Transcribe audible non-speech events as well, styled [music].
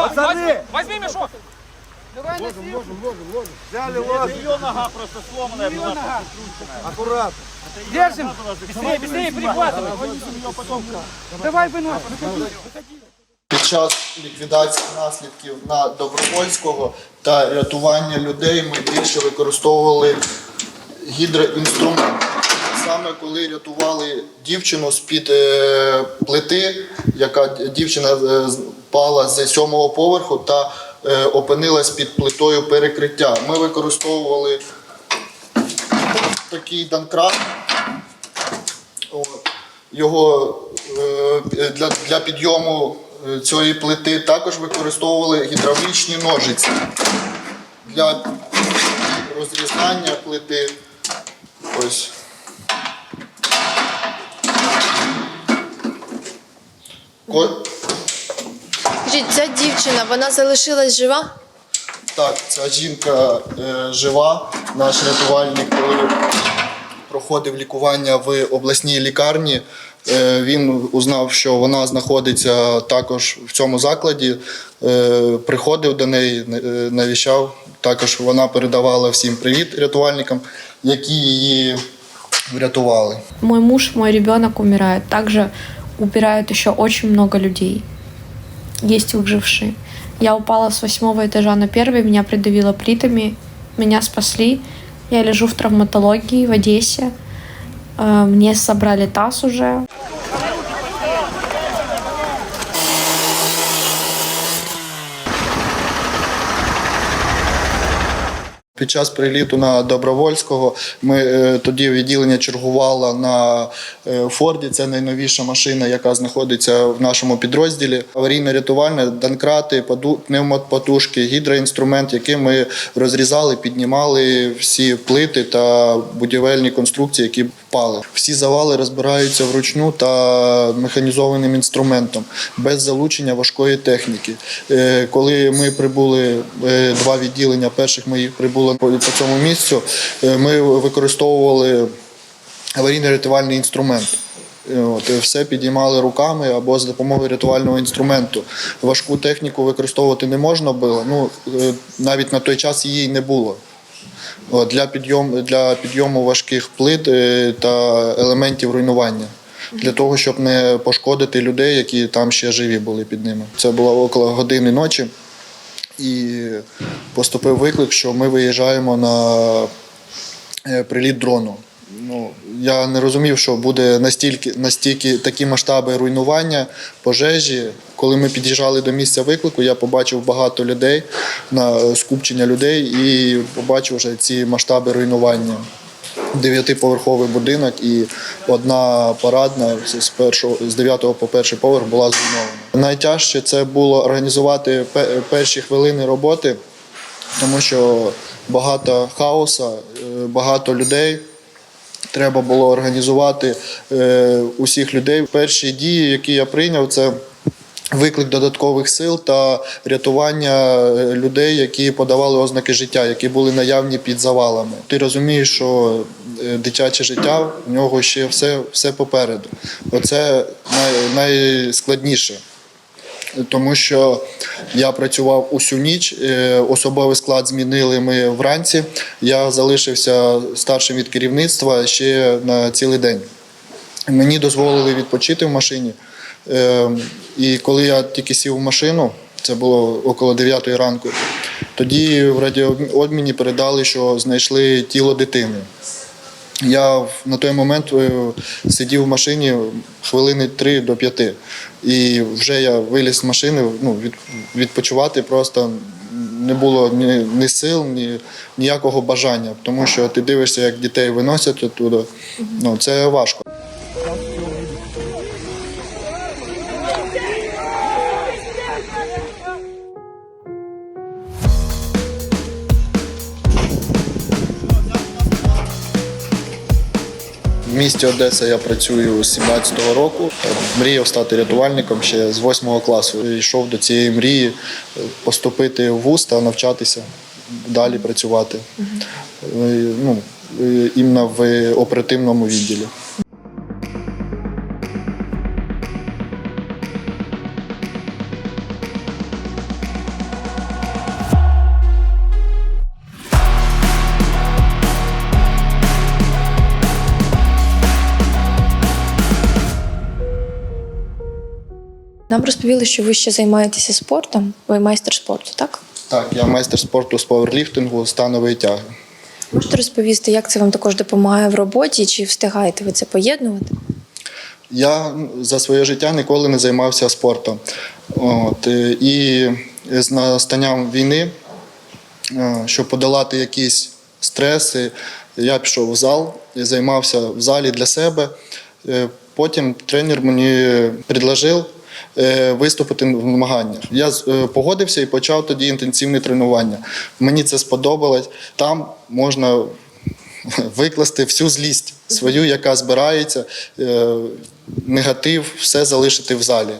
Пацаны! Возьми мешок. Взяли вас. Ее нога просто сломанная была. Аккуратно. Держим. Быстрее, быстрее, перехватывай. Давай выносим. Під час ліквідації наслідків на Добровольського та рятування людей ми більше використовували гідроінструмент. Саме коли рятували дівчину з-під е, плити, яка дівчина е, з- впала з сьомого поверху та е, опинилась під плитою перекриття. Ми використовували такий данкрат. Його е, для, для підйому е, цієї плити також використовували гідравлічні ножиці для розрізання плити. Ось. Скажіть, ця дівчина, вона залишилась жива? Так, ця жінка е, жива. Наш рятувальник, коли проходив лікування в обласній лікарні, е, він узнав, що вона знаходиться також в цьому закладі. Е, приходив до неї, е, навіщав. Також вона передавала всім привіт рятувальникам, які її врятували. Мой муж, мой ребенок умирает. Также умирают еще очень много людей. Есть выжившие. Я упала с восьмого этажа на первый, меня придавило плитами, меня спасли. Я лежу в травматологии в Одессе. Э, Мне собрали таз уже. Під час приліту на Добровольського ми е, тоді відділення чергувало на е, Форді. Це найновіша машина, яка знаходиться в нашому підрозділі. Аварійно-рятувальне, данкрати, поду- пневмопотужки, гідроінструмент, яким ми розрізали, піднімали всі плити та будівельні конструкції, які впали. Всі завали розбираються вручну та механізованим інструментом без залучення важкої техніки. Е, Коли ми прибули два відділення перших моїх прибуло по по цьому місцю, е, ми використовували аварійно-рятувальний інструмент. Е, От, все підіймали руками або з допомогою рятувального інструменту. Важку техніку використовувати не можна було. Ну, е, навіть на той час її не було. От, для, підйому, для підйому важких плит та елементів руйнування. Для того, щоб не пошкодити людей, які там ще живі були під ними. Це було около години ночі. І поступив виклик, що ми виїжджаємо на е, приліт дрону. Ну, я не розумів, що буде настільки, настільки такі масштаби руйнування, пожежі. Коли ми під'їжджали до місця виклику, я побачив багато людей, на скупчення людей і побачив вже ці масштаби руйнування. Дев'ятиповерховий будинок і одна парадна з першого з дев'ятого по перший поверх була зруйнована. Найтяжче це було організувати перші хвилини роботи, тому що багато хаоса, е, багато людей. Треба було організувати е, усіх людей. Перші дії, які я прийняв, це виклик додаткових сил та рятування е, людей, які подавали ознаки життя, які були наявні під завалами. Ти розумієш, що дитяче життя в нього ще все, все попереду. Оце най, найскладніше. Тому що я працював усю ніч, е, особовий склад змінили ми вранці. Я залишився старшим від керівництва ще на цілий день. Мені дозволили відпочити в машині. Е, І коли я тільки сів в машину, це було около 9 ранку, тоді в радіообміні передали, що знайшли тіло дитини. Я на той момент е, сидів в машині хвилини 3 до 5. І вже я виліз з машини, ну, відпочивати просто не було ні, ні сил, ні ніякого бажання. Тому що ти дивишся, як дітей виносять оттуда. Ну, це важко. В місті Одеса я працюю з 17-го року. Мріяв стати рятувальником ще з 8 класу. Йшов до цієї мрії е, поступити в ВУЗ та навчатися далі працювати. Е, Ну, е, іменно в оперативному відділі. Нам розповіли, що ви ще займаєтеся спортом, ви майстер спорту, так? Так, я майстер спорту з пауерліфтингу, станової тяги. Можете розповісти, як це вам також допомагає в роботі, чи встигаєте ви це поєднувати? Я за своє життя ніколи не займався спортом. От, е, і з настанням війни, е, щоб подолати якісь стреси, я пішов в зал і займався в залі для себе. Е, Потім тренер мені предложив виступити в змаганнях. Я е, погодився і почав тоді інтенсивне тренування. Мені це сподобалось. Там можна [laughs] викласти всю злість свою, яка збирається, е, негатив, все залишити в залі.